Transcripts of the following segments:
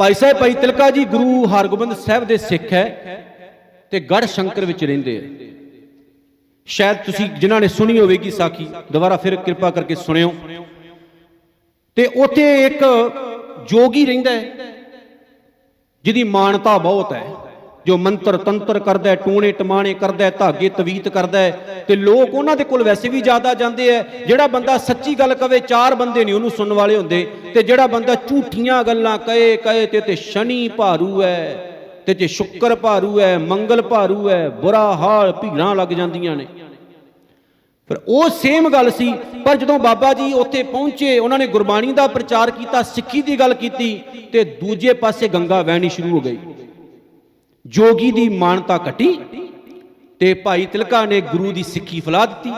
ਭਾਈ ਸਾਹਿਬ, ਭਾਈ ਤਿਲਕਾ ਜੀ, ਗੁਰੂ ਹਰਗੋਬਿੰਦ ਸਾਹਿਬ ਦੇ ਸਿੱਖ ਹੈ ਤੇ ਗੜ ਸ਼ੰਕਰ ਵਿੱਚ ਰਹਿੰਦੇ ਆ। ਸ਼ਾਇਦ ਤੁਸੀਂ ਜਿਨ੍ਹਾਂ ਨੇ ਸੁਣੀ ਹੋਵੇਗੀ ਸਾਖੀ, ਦੁਬਾਰਾ ਫਿਰ ਕਿਰਪਾ ਕਰਕੇ ਸੁਣਿਓ। ਤੇ ਉੱਥੇ ਇੱਕ ਜੋਗੀ ਰਹਿੰਦਾ ਹੈ, ਜਿਹਦੀ ਮਾਨਤਾ ਬਹੁਤ ਹੈ। ਜੋ ਮੰਤਰ ਤੰਤਰ ਕਰਦਾ ਹੈ, ਟੂਣੇ ਟਮਾਣੇ ਕਰਦਾ ਧਾਗੇ ਤਵੀਤ ਕਰਦਾ ਹੈ, ਤੇ ਲੋਕ ਉਹਨਾਂ ਦੇ ਕੋਲ ਵੈਸੇ ਵੀ ਜ਼ਿਆਦਾ ਜਾਂਦੇ ਐ ਜਿਹੜਾ ਬੰਦਾ ਸੱਚੀ ਗੱਲ ਕਵੇ, ਚਾਰ ਬੰਦੇ ਨਹੀਂ ਉਹਨੂੰ ਸੁਣਨ ਵਾਲੇ ਹੁੰਦੇ, ਤੇ ਜਿਹੜਾ ਬੰਦਾ ਝੂਠੀਆਂ ਗੱਲਾਂ ਕਹੇ ਕਹੇ ਤੇ ਤੇ ਸ਼ਨੀ ਭਾਰੂ ਹੈ, ਤੇ ਜੇ ਸ਼ੁੱਕਰ ਭਾਰੂ ਹੈ, ਮੰਗਲ ਭਾਰੂ ਹੈ, ਬੁਰਾ ਹਾਲ ਭੀੜਾਂ ਲੱਗ ਜਾਂਦੀਆਂ ਨੇ। ਫਿਰ ਉਹ ਸੇਮ ਗੱਲ ਸੀ, ਪਰ ਜਦੋਂ ਬਾਬਾ ਜੀ ਉੱਥੇ ਪਹੁੰਚੇ, ਉਹਨਾਂ ਨੇ ਗੁਰਬਾਣੀ ਦਾ ਪ੍ਰਚਾਰ ਕੀਤਾ, ਸਿੱਖੀ ਦੀ ਗੱਲ ਕੀਤੀ, ਤੇ ਦੂਜੇ ਪਾਸੇ ਗੰਗਾ ਵਹਿਣੀ ਸ਼ੁਰੂ ਹੋ ਗਈ। ਜੋਗੀ ਦੀ ਮਾਨਤਾ ਘਟੀ ਤੇ ਭਾਈ ਤਿਲਕਾ ਨੇ ਗੁਰੂ ਦੀ ਸਿੱਖੀ ਫਲਾ ਦਿੱਤੀ।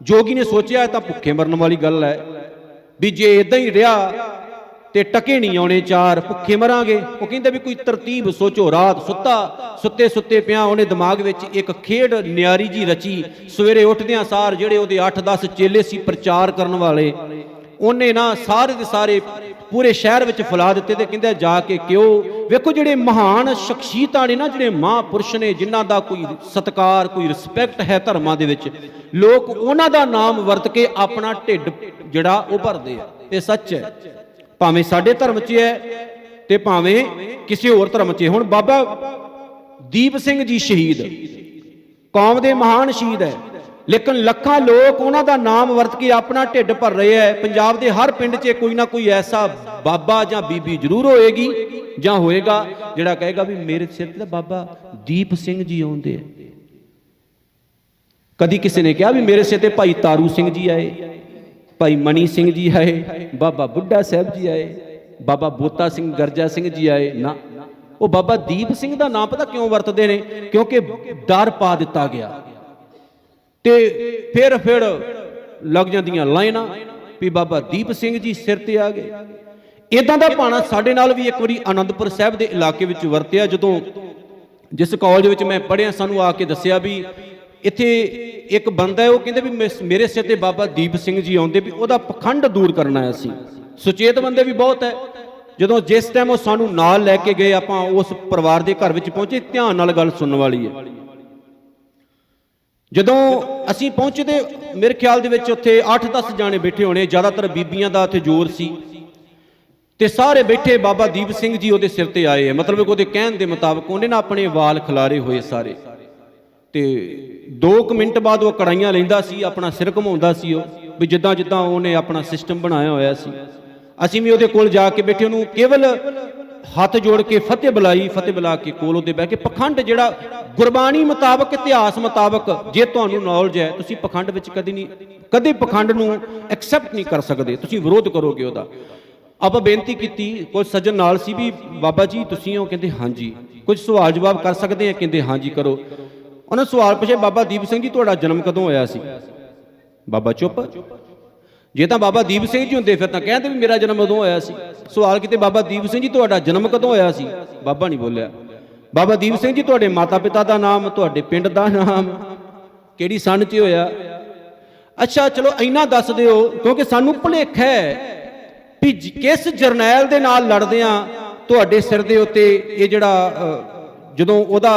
ਜੋਗੀ ਨੇ ਸੋਚਿਆ, ਇਹ ਤਾਂ ਭੁੱਖੇ ਮਰਨ ਵਾਲੀ ਗੱਲ ਹੈ ਵੀ ਜੇ ਇਦਾਂ ਹੀ ਰਿਹਾ ਤੇ ਟਕੇ ਨਹੀਂ ਆਉਣੇ ਚਾਰ, ਭੁੱਖੇ ਮਰਾਂਗੇ। ਉਹ ਕਹਿੰਦੇ ਵੀ ਕੋਈ ਤਰਤੀਬ ਸੋਚੋ, ਰਾਤ ਸੁੱਤਾ, ਸੁੱਤੇ ਸੁੱਤੇ ਪਿਆ, ਉਹਨੇ ਦਿਮਾਗ ਵਿੱਚ ਇੱਕ ਖੇਡ ਨਿਆਰੀ ਜੀ ਰਚੀ। ਸਵੇਰੇ ਉੱਠਦਿਆਂ ਸਾਰ ਜਿਹੜੇ ਉਹਦੇ 8-10 ਚੇਲੇ ਸੀ ਪ੍ਰਚਾਰ ਕਰਨ ਵਾਲੇ, ਉਹਨੇ ਨਾ ਸਾਰੇ ਦੇ ਸਾਰੇ ਪੂਰੇ ਸ਼ਹਿਰ ਵਿੱਚ ਫੈਲਾ ਦਿੱਤੇ ਤੇ ਕਹਿੰਦੇ ਜਾ ਕੇ ਕਿਉਂ? ਵੇਖੋ ਜਿਹੜੇ ਮਹਾਨ ਸ਼ਖਸੀਅਤਾਂ ਨੇ ਨਾ, ਜਿਹੜੇ ਮਹਾਂਪੁਰਸ਼ ਨੇ, ਜਿਨ੍ਹਾਂ ਦਾ ਕੋਈ ਸਤਕਾਰ, ਕੋਈ ਰਿਸਪੈਕਟ ਹੈ ਧਰਮਾਂ ਦੇ ਵਿੱਚ, ਲੋਕ ਉਹਨਾਂ ਦਾ ਨਾਮ ਵਰਤ ਕੇ ਆਪਣਾ ਢਿੱਡ ਜਿਹੜਾ ਉਹ ਭਰਦੇ ਆ। ਇਹ ਸੱਚ ਹੈ। ਭਾਵੇਂ ਸਾਡੇ ਧਰਮ 'ਚ ਹੈ ਤੇ ਭਾਵੇਂ ਕਿਸੇ ਹੋਰ ਧਰਮ 'ਚ ਹੁਣ ਬਾਬਾ ਦੀਪ ਸਿੰਘ ਜੀ ਸ਼ਹੀਦ, ਕੌਮ ਦੇ ਮਹਾਨ ਸ਼ਹੀਦ ਹੈ। ਲੇਕਿਨ ਲੱਖਾਂ ਲੋਕ ਉਹਨਾਂ ਦਾ ਨਾਮ ਵਰਤ ਕੇ ਆਪਣਾ ਢਿੱਡ ਭਰ ਰਹੇ ਹੈ ਪੰਜਾਬ ਦੇ ਹਰ ਪਿੰਡ 'ਚ ਕੋਈ ਨਾ ਕੋਈ ਐਸਾ ਬਾਬਾ ਜਾਂ ਬੀਬੀ ਜ਼ਰੂਰ ਹੋਏਗੀ ਜਾਂ ਹੋਏਗਾ ਜਿਹੜਾ ਕਹੇਗਾ ਵੀ ਮੇਰੇ ਸਿਰ ਤੇ ਤਾਂ ਬਾਬਾ ਦੀਪ ਸਿੰਘ ਜੀ ਆਉਂਦੇ ਆ ਕਦੀ ਕਿਸੇ ਨੇ ਕਿਹਾ ਵੀ ਮੇਰੇ ਸਿਰ ਤੇ ਭਾਈ ਤਾਰੂ ਸਿੰਘ ਜੀ ਆਏ, ਭਾਈ ਮਣੀ ਸਿੰਘ ਜੀ ਆਏ, ਬਾਬਾ ਬੁੱਢਾ ਸਾਹਿਬ ਜੀ ਆਏ, ਬਾਬਾ ਬੋਤਾ ਸਿੰਘ ਗਰਜਾ ਸਿੰਘ ਜੀ ਆਏ। ਨਾ, ਉਹ ਬਾਬਾ ਦੀਪ ਸਿੰਘ ਦਾ ਨਾਮ ਪਤਾ ਕਿਉਂ ਵਰਤਦੇ ਨੇ? ਕਿਉਂਕਿ ਡਰ ਪਾ ਦਿੱਤਾ ਗਿਆ। ਤੇ ਫਿਰ ਫਿਰ ਲੱਗ ਜਾਂਦੀਆਂ ਲਾਈਨਾਂ ਵੀ ਬਾਬਾ ਦੀਪ ਸਿੰਘ ਜੀ ਸਿਰ ਤੇ ਆ ਗਏ। ਇਦਾਂ ਦਾ ਭਾਣਾ ਸਾਡੇ ਨਾਲ ਵੀ ਇੱਕ ਵਾਰੀ ਆਨੰਦਪੁਰ ਸਾਹਿਬ ਦੇ ਇਲਾਕੇ ਵਿੱਚ ਵਰਤਿਆ, ਜਦੋਂ ਜਿਸ ਕਾਲਜ ਵਿੱਚ ਮੈਂ ਪੜ੍ਹਿਆ, ਸਾਨੂੰ ਆ ਕੇ ਦੱਸਿਆ ਵੀ ਇੱਥੇ ਇੱਕ ਬੰਦਾ ਹੈ, ਉਹ ਕਹਿੰਦੇ ਵੀ ਮਿਸ- ਮੇਰੇ ਸਿਰ ਤੇ ਬਾਬਾ ਦੀਪ ਸਿੰਘ ਜੀ ਆਉਂਦੇ ਵੀ ਉਹਦਾ ਪਖੰਡ ਦੂਰ ਕਰਨ ਆਇਆ ਸੀ। ਸੁਚੇਤ ਬੰਦੇ ਵੀ ਬਹੁਤ ਹੈ। ਜਦੋਂ ਜਿਸ ਟਾਈਮ ਉਹ ਸਾਨੂੰ ਨਾਲ ਲੈ ਕੇ ਗਏ, ਆਪਾਂ ਉਸ ਪਰਿਵਾਰ ਦੇ ਘਰ ਵਿੱਚ ਪਹੁੰਚੇ, ਧਿਆਨ ਨਾਲ ਗੱਲ ਸੁਣਨ ਵਾਲੀ ਹੈ। ਜਦੋਂ ਅਸੀਂ ਪਹੁੰਚਦੇ, ਮੇਰੇ ਖਿਆਲ ਦੇ ਵਿੱਚ ਉੱਥੇ 8-10 ਜਾਣੇ ਬੈਠੇ ਹੋਣੇ, ਜ਼ਿਆਦਾਤਰ ਬੀਬੀਆਂ ਦਾ ਉੱਥੇ ਜ਼ੋਰ ਸੀ। ਤੇ ਸਾਰੇ ਬੈਠੇ ਬਾਬਾ ਦੀਪ ਸਿੰਘ ਜੀ ਉਹਦੇ ਸਿਰ ਤੇ ਆਏ। ਮਤਲਬ ਕਿ ਉਹਦੇ ਕਹਿਣ ਦੇ ਮੁਤਾਬਕ ਉਹਨੇ ਨਾ ਆਪਣੇ ਵਾਲ ਖਿਲਾਰੇ ਹੋਏ ਸਾਰੇ। ਤੇ 2 ਮਿੰਟ ਬਾਅਦ ਉਹ ਕੜਾਈਆਂ ਲੈਂਦਾ ਸੀ, ਆਪਣਾ ਸਿਰ ਘੁਮਾਉਂਦਾ ਸੀ ਉਹ, ਵੀ ਜਿੱਦਾਂ ਜਿੱਦਾਂ ਉਹਨੇ ਆਪਣਾ ਸਿਸਟਮ ਬਣਾਇਆ ਹੋਇਆ ਸੀ। ਅਸੀਂ ਵੀ ਉਹਦੇ ਕੋਲ ਜਾ ਕੇ ਬੈਠੇ, ਉਹਨੂੰ ਕੇਵਲ ਹੱਥ ਜੋੜ ਕੇ ਫਤਿਹ ਬੁਲਾਈ, ਫਤਿਹ ਬੁਲਾ ਕੇ ਕੋਲ ਉਹਦੇ ਬਹਿ ਕੇ। ਪਖੰਡ ਜਿਹੜਾ ਗੁਰਬਾਣੀ ਮੁਤਾਬਕ, ਇਤਿਹਾਸ ਮੁਤਾਬਕ ਜੇ ਤੁਹਾਨੂੰ ਨੌਲੇਜ ਹੈ, ਤੁਸੀਂ ਪਖੰਡ ਵਿੱਚ ਕਦੀ ਨਹੀਂ, ਕਦੇ ਪਖੰਡ ਨੂੰ ਐਕਸੈਪਟ ਨਹੀਂ ਕਰ ਸਕਦੇ। ਤੁਸੀਂ ਵਿਰੋਧ ਕਰੋਗੇ ਉਹਦਾ। ਆਪਾਂ ਬੇਨਤੀ ਕੀਤੀ ਕੁਝ ਸੱਜਣ ਨਾਲ ਸੀ ਵੀ, ਬਾਬਾ ਜੀ, ਤੁਸੀਂ ਉਹ ਕਹਿੰਦੇ, ਹਾਂਜੀ। ਕੁਝ ਸਵਾਲ ਜਵਾਬ ਕਰ ਸਕਦੇ ਆ, ਕਹਿੰਦੇ, ਹਾਂਜੀ, ਕਰੋ। ਉਹਨਾਂ ਸਵਾਲ ਪੁੱਛੇ ਬਾਬਾ ਦੀਪ ਸਿੰਘ ਜੀ, ਤੁਹਾਡਾ ਜਨਮ ਕਦੋਂ ਹੋਇਆ ਸੀ? ਬਾਬਾ ਚੁੱਪ। ਜੇ ਤਾਂ ਬਾਬਾ ਦੀਪ ਸਿੰਘ ਜੀ ਹੁੰਦੇ ਫਿਰ ਤਾਂ ਕਹਿੰਦੇ ਵੀ ਮੇਰਾ ਜਨਮ ਉਦੋਂ ਹੋਇਆ ਸੀ। ਸਵਾਲ ਕਿਤੇ, ਬਾਬਾ ਦੀਪ ਸਿੰਘ ਜੀ, ਤੁਹਾਡਾ ਜਨਮ ਕਦੋਂ ਹੋਇਆ ਸੀ? ਬਾਬਾ ਨਹੀਂ ਬੋਲਿਆ। ਬਾਬਾ ਦੀਪ ਸਿੰਘ ਜੀ, ਤੁਹਾਡੇ ਮਾਤਾ ਪਿਤਾ ਦਾ ਨਾਮ, ਤੁਹਾਡੇ ਪਿੰਡ ਦਾ ਨਾਮ, ਕਿਹੜੀ ਸਨ 'ਚ ਹੋਇਆ? ਅੱਛਾ, ਚਲੋ ਇੰਨਾ ਦੱਸ ਦਿਓ, ਕਿਉਂਕਿ ਸਾਨੂੰ ਭੁਲੇਖ ਹੈ ਵੀ ਕਿਸ ਜਰਨੈਲ ਦੇ ਨਾਲ ਲੜਦੇ ਆ ਤੁਹਾਡੇ ਸਿਰ ਦੇ ਉੱਤੇ ਇਹ ਜਿਹੜਾ ਜਦੋਂ ਉਹਦਾ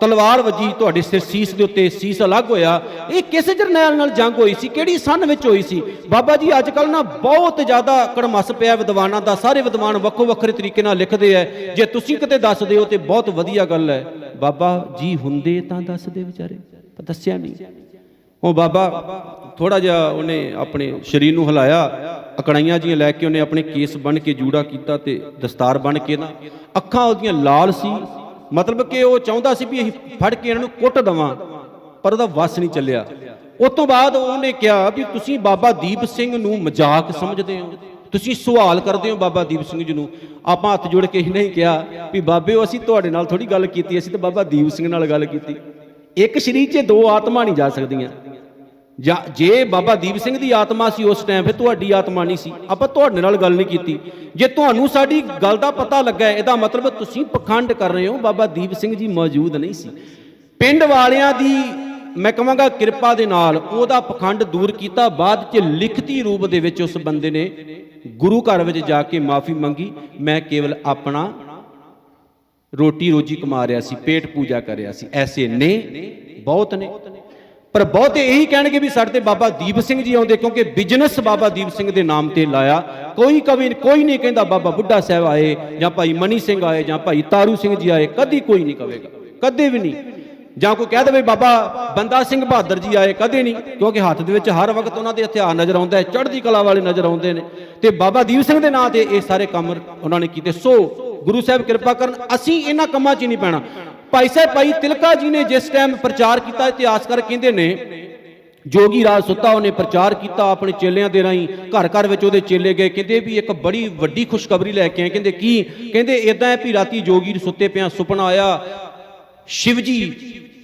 ਤਲਵਾਰ ਵੱਜੀ, ਤੁਹਾਡੇ ਸਿਰ ਸੀਸ ਦੇ ਉੱਤੇ ਸੀਸ ਅਲੱਗ ਹੋਇਆ। ਇਹ ਕਿਸ ਜਰਨੈਲ ਨਾਲ ਜੰਗ ਹੋਈ ਸੀ? ਕਿਹੜੀ ਸਨ ਵਿੱਚ ਹੋਈ ਸੀ? ਬਾਬਾ ਜੀ ਅੱਜ ਕੱਲ ਨਾ ਬਹੁਤ ਜ਼ਿਆਦਾ ਕੜਮਸ ਪਿਆ ਵਿਦਵਾਨਾਂ ਦਾ। ਸਾਰੇ ਵਿਦਵਾਨ ਵੱਖੋ ਵੱਖਰੇ ਤਰੀਕੇ ਨਾਲ ਲਿਖਦੇ ਐ। ਜੇ ਤੁਸੀਂ ਕਿਤੇ ਦੱਸ ਦਿਓ ਤੇ ਬਹੁਤ ਵਧੀਆ ਗੱਲ ਹੈ ਬਾਬਾ ਜੀ ਹੁੰਦੇ ਤਾਂ ਦੱਸਦੇ ਵਿਚਾਰੇ, ਪਰ ਦੱਸਿਆ ਨਹੀਂ। ਉਹ ਬਾਬਾ ਥੋੜਾ ਜਿਹਾ ਉਹਨੇ ਆਪਣੇ ਸਰੀਰ ਨੂੰ ਹਿਲਾਇਆ। ਅਕੜਾਈਆਂ ਜੀਆਂ ਲੈ ਕੇ ਉਹਨੇ ਆਪਣੇ ਕੇਸ ਬਣ ਕੇ ਜੂੜਾ ਕੀਤਾ ਤੇ ਦਸਤਾਰ ਬਣ ਕੇ ਨਾ ਅੱਖਾਂ ਉਹਦੀਆਂ ਲਾਲ ਸੀ। ਮਤਲਬ ਕਿ ਉਹ ਚਾਹੁੰਦਾ ਸੀ ਵੀ ਅਸੀਂ ਫੜ ਕੇ ਇਹਨਾਂ ਨੂੰ ਕੁੱਟ ਦਵਾਂ, ਪਰ ਉਹਦਾ ਵਸ ਨਹੀਂ ਚੱਲਿਆ। ਉਸ ਤੋਂ ਬਾਅਦ ਉਹਨੇ ਕਿਹਾ ਵੀ ਤੁਸੀਂ ਬਾਬਾ ਦੀਪ ਸਿੰਘ ਨੂੰ ਮਜ਼ਾਕ ਸਮਝਦੇ ਹੋ। ਤੁਸੀਂ ਸਵਾਲ ਕਰਦੇ ਹੋ ਬਾਬਾ ਦੀਪ ਸਿੰਘ ਜੀ ਨੂੰ। ਆਪਾਂ ਹੱਥ ਜੋੜ ਕੇ ਹੀ ਨਹੀਂ ਕਿਹਾ ਵੀ ਬਾਬੇ ਅਸੀਂ ਤੁਹਾਡੇ ਨਾਲ ਥੋੜੀ ਗੱਲ ਕੀਤੀ, ਅਸੀਂ ਤਾਂ ਬਾਬਾ ਦੀਪ ਸਿੰਘ ਨਾਲ ਗੱਲ ਕੀਤੀ। ਇੱਕ ਸਰੀਰ 'ਚ ਦੋ ਆਤਮਾ ਨਹੀਂ ਜਾ ਸਕਦੀਆਂ। ਜਾਂ ਜੇ ਬਾਬਾ ਦੀਪ ਸਿੰਘ ਦੀ ਆਤਮਾ ਸੀ ਉਸ ਟਾਈਮ ਫਿਰ ਤੁਹਾਡੀ ਆਤਮਾ ਨਹੀਂ ਸੀ। ਆਪਾਂ ਤੁਹਾਡੇ ਨਾਲ ਗੱਲ ਨਹੀਂ ਕੀਤੀ। ਜੇ ਤੁਹਾਨੂੰ ਸਾਡੀ ਗੱਲ ਦਾ ਪਤਾ ਲੱਗਾ, ਇਹਦਾ ਮਤਲਬ ਤੁਸੀਂ ਪਖੰਡ ਕਰ ਰਹੇ ਹੋ, ਬਾਬਾ ਦੀਪ ਸਿੰਘ ਜੀ ਮੌਜੂਦ ਨਹੀਂ ਸੀ। ਪਿੰਡ ਵਾਲਿਆਂ ਦੀ, ਮੈਂ ਕਹਾਂਗਾ, ਕਿਰਪਾ ਦੇ ਨਾਲ ਉਹਦਾ ਪਖੰਡ ਦੂਰ ਕੀਤਾ, ਬਾਅਦ ਚ ਲਿਖਤੀ ਰੂਪ ਦੇ ਵਿੱਚ ਉਸ ਬੰਦੇ ਨੇ ਗੁਰੂ ਘਰ ਵਿੱਚ ਜਾ ਕੇ ਮਾਫੀ ਮੰਗੀ। ਮੈਂ ਕੇਵਲ ਆਪਣਾ ਰੋਟੀ ਰੋਜੀ ਕਮਾ ਰਿਹਾ ਸੀ, ਪੇਟ ਪੂਜਾ ਕਰ ਰਿਹਾ ਸੀ। ਐਸੇ ਨੇ, ਬਹੁਤ ਨੇ। ਪਰ ਬਹੁਤੇ ਇਹੀ ਕਹਿਣਗੇ ਵੀ ਸਾਡੇ ਤੇ ਬਾਬਾ ਦੀਪ ਸਿੰਘ ਜੀ ਆਉਂਦੇ, ਕਿਉਂਕਿ ਬਿਜ਼ਨਸ ਬਾਬਾ ਦੀਪ ਸਿੰਘ ਦੇ ਨਾਮ ਤੇ ਲਾਇਆ। ਕੋਈ ਕਵੀ, ਕੋਈ ਨਹੀਂ ਕਹਿੰਦਾ ਬਾਬਾ ਬੁੱਢਾ ਸਾਹਿਬ ਆਏ, ਜਾਂ ਭਾਈ ਮਨੀ ਸਿੰਘ ਆਏ, ਜਾਂ ਭਾਈ ਤਾਰੂ ਸਿੰਘ ਜੀ ਆਏ, ਕਦੀ ਕੋਈ ਨਹੀਂ ਕਵੇਗਾ, ਕਦੇ ਵੀ ਨਹੀਂ। ਜਾਂ ਕੋਈ ਕਹਿ ਦੇਵੇ ਬਾਬਾ ਬੰਦਾ ਸਿੰਘ ਬਹਾਦਰ ਜੀ ਆਏ, ਕਦੇ ਨਹੀਂ, ਕਿਉਂਕਿ ਹੱਥ ਦੇ ਵਿੱਚ ਹਰ ਵਕਤ ਉਹਨਾਂ ਦੇ ਹਥਿਆਰ ਨਜ਼ਰ ਆਉਂਦਾ ਹੈ, ਚੜ੍ਹਦੀ ਕਲਾ ਵਾਲੇ ਨਜ਼ਰ ਆਉਂਦੇ ਨੇ। ਤੇ ਬਾਬਾ ਦੀਪ ਸਿੰਘ ਦੇ ਨਾਂ ਤੇ ਇਹ ਸਾਰੇ ਕੰਮ ਉਹਨਾਂ ਨੇ ਕੀਤੇ। ਸੋ ਗੁਰੂ ਸਾਹਿਬ ਕਿਰਪਾ ਕਰਨ, ਅਸੀਂ ਇਹਨਾਂ ਕੰਮਾਂ 'ਚ ਹੀ ਨਹੀਂ ਪੈਣਾ। ਭਾਈ ਸਾਹਿਬ, ਭਾਈ ਤਿਲਕਾ ਜੀ ਨੇ ਜਿਸ ਟਾਈਮ ਪ੍ਰਚਾਰ ਕੀਤਾ ਇਤਿਹਾਸਕਾਰ ਕਹਿੰਦੇ ਨੇ, ਜੋਗੀ ਰਾਜ ਸੁੱਤਾ, ਉਹਨੇ ਪ੍ਰਚਾਰ ਕੀਤਾ ਆਪਣੇ ਚੇਲਿਆਂ ਦੇ ਰਾਹੀਂ ਘਰ ਘਰ ਵਿੱਚ ਉਹਦੇ ਚੇਲੇ ਗਏ, ਕਹਿੰਦੇ ਵੀ ਇੱਕ ਬੜੀ ਵੱਡੀ ਖੁਸ਼ਖਬਰੀ ਲੈ ਕੇ ਆਏ, ਕਹਿੰਦੇ ਕੀ? ਕਹਿੰਦੇ ਇਦਾਂ ਹੈ ਵੀ ਰਾਤੀ ਜੋਗੀ ਸੁੱਤੇ ਪਿਆ, ਸੁਪਨਾ ਆਇਆ ਸ਼ਿਵ ਜੀ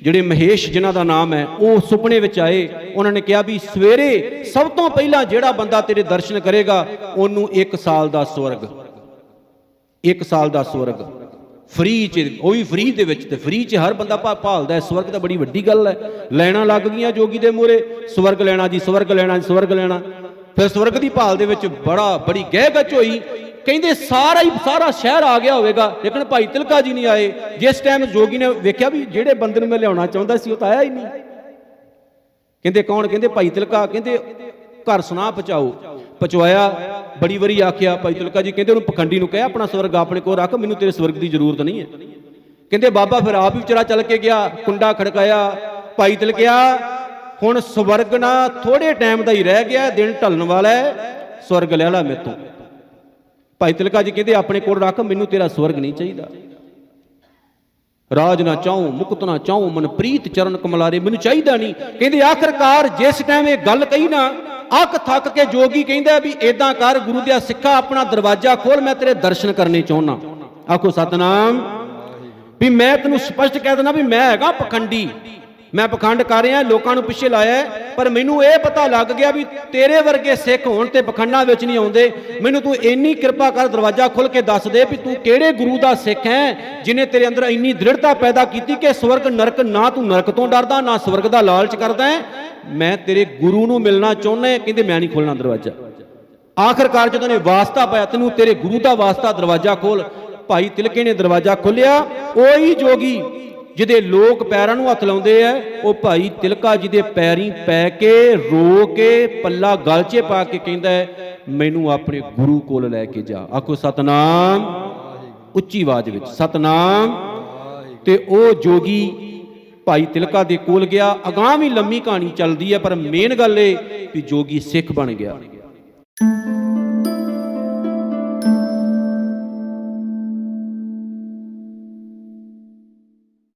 ਜਿਹੜੇ ਮਹੇਸ਼ ਜਿਨ੍ਹਾਂ ਦਾ ਨਾਮ ਹੈ, ਉਹ ਸੁਪਨੇ ਵਿੱਚ ਆਏ, ਉਹਨਾਂ ਨੇ ਕਿਹਾ ਵੀ ਸਵੇਰੇ ਸਭ ਤੋਂ ਪਹਿਲਾਂ ਜਿਹੜਾ ਬੰਦਾ ਤੇਰੇ ਦਰਸ਼ਨ ਕਰੇਗਾ, ਉਹਨੂੰ 1 ਸਾਲ ਦਾ ਸਵਰਗ। ਇੱਕ ਸਾਲ ਦਾ ਸਵਰਗ। ਫ੍ਰੀ ਚ, ਉਹ ਵੀ ਫ੍ਰੀ ਦੇ ਵਿੱਚ ਤੇ ਫ੍ਰੀ ਚ ਹਰ ਬੰਦਾ ਭਾ- ਭਾਲਦਾ ਸਵਰਗ ਤਾਂ ਬੜੀ ਵੱਡੀ ਗੱਲ ਹੈ। ਲੈਣਾ ਲੱਗ ਗਈਆਂ ਜੋਗੀ ਦੇ ਮੂਹਰੇ। ਸਵਰਗ ਲੈਣਾ ਜੀ, ਸਵਰਗ ਲੈਣਾ ਜੀ, ਸਵਰਗ ਲੈਣਾ। ਫਿਰ ਸਵਰਗ ਦੀ ਭਾਲ ਦੇ ਵਿੱਚ ਬੜਾ, ਬੜੀ ਗਹਿ ਗੱਚ ਹੋਈ। ਕਹਿੰਦੇ ਸਾਰਾ ਹੀ, ਸਾਰਾ ਸ਼ਹਿਰ ਆ ਗਿਆ ਹੋਵੇਗਾ। ਲੇਕਿਨ ਭਾਈ ਤਿਲਕਾ ਜੀ ਨਹੀਂ ਆਏ। ਜਿਸ ਟਾਈਮ ਜੋਗੀ ਨੇ ਵੇਖਿਆ ਵੀ ਜਿਹੜੇ ਬੰਦੇ ਨੂੰ ਮੈਂ ਲਿਆਉਣਾ ਚਾਹੁੰਦਾ ਸੀ, ਉਹ ਤਾਂ ਆਇਆ ਹੀ ਨਹੀਂ। ਕਹਿੰਦੇ ਕੌਣ? ਕਹਿੰਦੇ ਭਾਈ ਤਿਲਕਾ। ਕਹਿੰਦੇ ਘਰ ਸੁਨਾ ਪਹੁੰਚਾਓ। ਪਹੁੰਚਵਾਇਆ। ਬੜੀ ਵਾਰੀ ਆਖਿਆ, ਭਾਈ ਤਿਲਕਾ ਜੀ ਕਹਿੰਦੇ ਉਹਨੂੰ ਪਖੰਡੀ ਨੂੰ ਕਹਿ, ਆਪਣਾ ਸਵਰਗ ਆਪਣੇ ਕੋਲ ਰੱਖ, ਮੈਨੂੰ ਤੇਰੇ ਸਵਰਗ ਦੀ ਜ਼ਰੂਰਤ ਨਹੀਂ ਹੈ। ਕਹਿੰਦੇ, ਬਾਬਾ ਫਿਰ ਆਪ ਹੀ ਵਿਚਾਰਾ ਚੱਲ ਕੇ ਗਿਆ, ਕੁੰਡਾ ਖੜਕਾਇਆ, ਭਾਈ ਤਿਲਕਿਆ, ਹੁਣ ਸਵਰਗ ਨਾ ਥੋੜੇ ਟਾਈਮ ਦਾ ਹੀ ਰਹਿ ਗਿਆ, ਦਿਨ ਢਲਣ ਵਾਲਾ ਹੈ, ਸਵਰਗ ਲੈ ਲੈ ਮੇਤੋਂ। ਭਾਈ ਤਿਲਕਾ ਜੀ ਕਹਿੰਦੇ, ਆਪਣੇ ਕੋਲ ਰੱਖ, ਮੈਨੂੰ ਤੇਰਾ ਸਵਰਗ ਨਹੀਂ ਚਾਹੀਦਾ। ਰਾਜ ਨਾ ਚਾਹੂੰ, ਮੁਕਤ ਨਾ ਚਾਹੂੰ ਮਨ ਪ੍ਰੀਤ ਚਰਨ ਕਮਲਾਰੇ, ਮੈਨੂੰ ਚਾਹੀਦਾ ਨਹੀਂ। ਕਹਿੰਦੇ, ਆਖਰਕਾਰ ਜਿਸ ਟਾਈਮ ਇਹ ਗੱਲ ਕਹੀ ਨਾ ਅੱਖ ਥੱਕ ਕੇ ਜੋਗੀ ਕਹਿੰਦਾ ਵੀ ਏਦਾਂ ਕਰ, ਗੁਰੂ ਦਿਆ ਸਿੱਖਾ ਆਪਣਾ ਦਰਵਾਜ਼ਾ ਖੋਲ ਮੈਂ ਤੇਰੇ ਦਰਸ਼ਨ ਕਰਨੇ ਚਾਹੁੰਨਾ। ਆਖੋ, ਸਤਨਾਮ। ਵੀ ਮੈਂ ਤੈਨੂੰ ਸਪਸ਼ਟ ਕਹਿ ਦਿੰਦਾ ਵੀ ਮੈਂ ਹੈਗਾ ਪਖੰਡੀ। ਮੈਂ ਪਖੰਡ ਕਰ ਰਿਹਾ, ਲੋਕਾਂ ਨੂੰ ਪਿੱਛੇ ਲਾਇਆ ਪਰ ਮੈਨੂੰ ਇਹ ਪਤਾ ਲੱਗ ਗਿਆ ਵੀ ਤੇਰੇ ਵਰਗੇ ਸਿੱਖ ਹੋਣ ਤੇ ਪਖੰਡਾਂ ਵਿੱਚ ਨਹੀਂ ਆਉਂਦੇ। ਮੈਨੂੰ ਤੂੰ ਇੰਨੀ ਕਿਰਪਾ ਕਰ ਦਰਵਾਜ਼ਾ ਖੁੱਲ ਕੇ ਦੱਸ ਦੇ ਵੀ ਤੂੰ ਕਿਹੜੇ ਗੁਰੂ ਦਾ ਸਿੱਖ ਹੈ, ਜਿਨੇ ਤੇਰੇ ਅੰਦਰ ਇੰਨੀ ਦ੍ਰਿੜਤਾ ਪੈਦਾ ਕੀਤੀ ਕਿ ਸਵਰਗ ਨਰਕ ਨਾ ਤੂੰ ਨਰਕ ਤੋਂ ਡਰਦਾ, ਨਾ ਸਵਰਗ ਦਾ ਲਾਲਚ ਕਰਦਾ ਹੈ। ਮੈਂ ਤੇਰੇ ਗੁਰੂ ਨੂੰ ਮਿਲਣਾ ਚਾਹੁੰਦਾ ਕਹਿੰਦੇ ਮੈਂ ਨਹੀਂ ਖੋਲਣਾ ਦਰਵਾਜ਼ਾ। ਆਖਰਕਾਰ ਜਦੋਂ ਨੇ ਵਾਸਤਾ ਪਾਇਆ, ਤੈਨੂੰ ਤੇਰੇ ਗੁਰੂ ਦਾ ਵਾਸਤਾ ਦਰਵਾਜ਼ਾ ਖੋਲ ਭਾਈ ਤਿਲਕੇ ਨੇ ਦਰਵਾਜ਼ਾ ਖੋਲਿਆ ਉਹੀ ਜੋਗੀ ਜਿਹਦੇ ਲੋਕ ਪੈਰਾਂ ਨੂੰ ਹੱਥ ਲਾਉਂਦੇ ਆ, ਉਹ ਭਾਈ ਤਿਲਕਾ ਜੀ ਦੇ ਪੈਰੀਂ ਪੈ ਕੇ, ਰੋ ਕੇ, ਪੱਲਾ ਗਲ 'ਚ ਪਾ ਕੇ ਕਹਿੰਦਾ ਮੈਨੂੰ ਆਪਣੇ ਗੁਰੂ ਕੋਲ ਲੈ ਕੇ ਜਾ। ਆਖੋ, ਸਤਨਾਮ। ਉੱਚੀ ਆਵਾਜ਼ ਵਿੱਚ, ਸਤਨਾਮ। ਤੇ ਉਹ ਜੋਗੀ ਭਾਈ ਤਿਲਕਾ ਦੇ ਕੋਲ ਗਿਆ। ਅਗਾਂਹ ਵੀ ਲੰਮੀ ਕਹਾਣੀ ਚੱਲਦੀ ਹੈ, ਪਰ ਮੇਨ ਗੱਲ ਇਹ ਵੀ ਜੋਗੀ ਸਿੱਖ ਬਣ ਗਿਆ।